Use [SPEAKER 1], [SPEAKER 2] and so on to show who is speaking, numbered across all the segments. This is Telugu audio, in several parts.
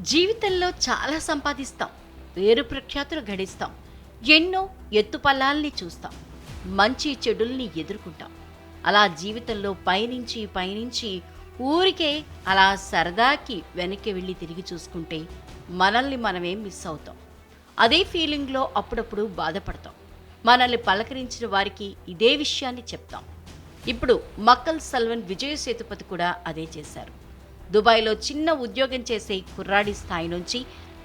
[SPEAKER 1] జీవితంలో చాలా సంపాదిస్తాం. పేరు ప్రఖ్యాతులు గడిస్తాం. ఎన్నో ఎత్తుపల్లాల్ని చూస్తాం. మంచి చెడుల్ని ఎదుర్కొంటాం. అలా జీవితంలో పయనించి పయనించి ఊరికే అలా సరదాకి వెనక్కి వెళ్ళి తిరిగి చూసుకుంటే మనల్ని మనమే మిస్ అవుతాం. అదే ఫీలింగ్లో అప్పుడప్పుడు బాధపడతాం. మనల్ని పలకరించిన వారికి ఇదే విషయాన్ని చెప్తాం. ఇప్పుడు మక్కల్ సల్వన్ విజయ సేతుపతి కూడా అదే చేశారు. దుబాయ్లో చిన్న ఉద్యోగం చేసే కుర్రాడి స్థాయి నుంచి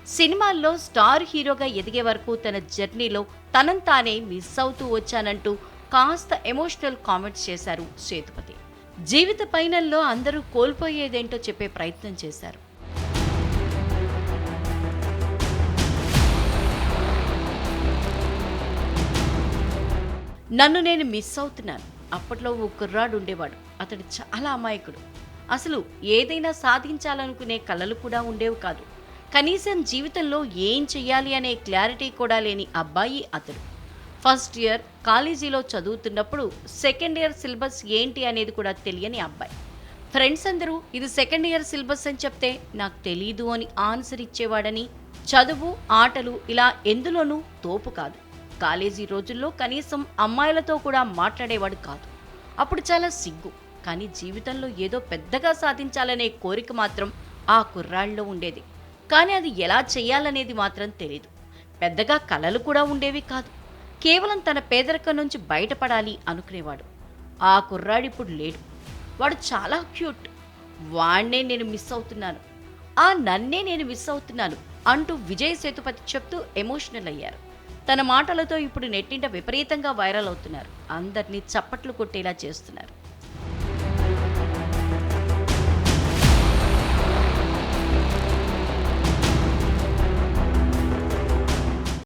[SPEAKER 1] సినిమాల్లో స్టార్ హీరోగా ఎదిగే వరకు తన జర్నీలో తనంతానే తానే మిస్ అవుతూ వచ్చానంటూ కాస్త ఎమోషనల్ కామెంట్స్ చేశారు సేతుపతి జీవిత పైనల్లో అందరూ కోల్పోయేదేంటో చెప్పే ప్రయత్నం చేశారు. నన్ను నేను మిస్ అవుతున్నాను. అప్పట్లో ఓ కుర్రాడు ఉండేవాడు. అతడు చాలా అమాయకుడు. అసలు ఏదైనా సాధించాలనుకునే కలలు కూడా ఉండేవి కాదు. కనీసం జీవితంలో ఏం చెయ్యాలి అనే క్లారిటీ కూడా లేని అబ్బాయి అతడు. ఫస్ట్ ఇయర్ కాలేజీలో చదువుతున్నప్పుడు సెకండ్ ఇయర్ సిలబస్ ఏంటి అనేది కూడా తెలియని అబ్బాయి. ఫ్రెండ్స్ అందరూ ఇది సెకండ్ ఇయర్ సిలబస్ అని చెప్తే నాకు తెలీదు అని ఆన్సర్ ఇచ్చేవాడని. చదువు ఆటలు ఇలా ఎందులోనూ తోపు కాదు. కాలేజీ రోజుల్లో కనీసం అమ్మాయిలతో కూడా మాట్లాడేవాడు కాదు. అప్పుడు చాలా సిగ్గు. కానీ జీవితంలో ఏదో పెద్దగా సాధించాలనే కోరిక మాత్రం ఆ కుర్రాళ్ళలో ఉండేది. కానీ అది ఎలా చేయాలనేది మాత్రం తెలియదు పెద్దగా కలలు కూడా ఉండేవి కాదు. కేవలం తన పేదరికం నుంచి బయటపడాలి అనుకునేవాడు. ఆ కుర్రాడిప్పుడు లేడు. వాడు చాలా క్యూట్. వాణ్ణే నేను మిస్ అవుతున్నాను. ఆ నన్నే నేను మిస్ అవుతున్నాను అంటూ విజయ్ సేతుపతి చెప్తూ ఎమోషనల్ అయ్యారు. తన మాటలతో ఇప్పుడు నెట్టింట విపరీతంగా వైరల్ అవుతున్నారు. అందరినీ చప్పట్లు కొట్టేలా చేస్తున్నారు.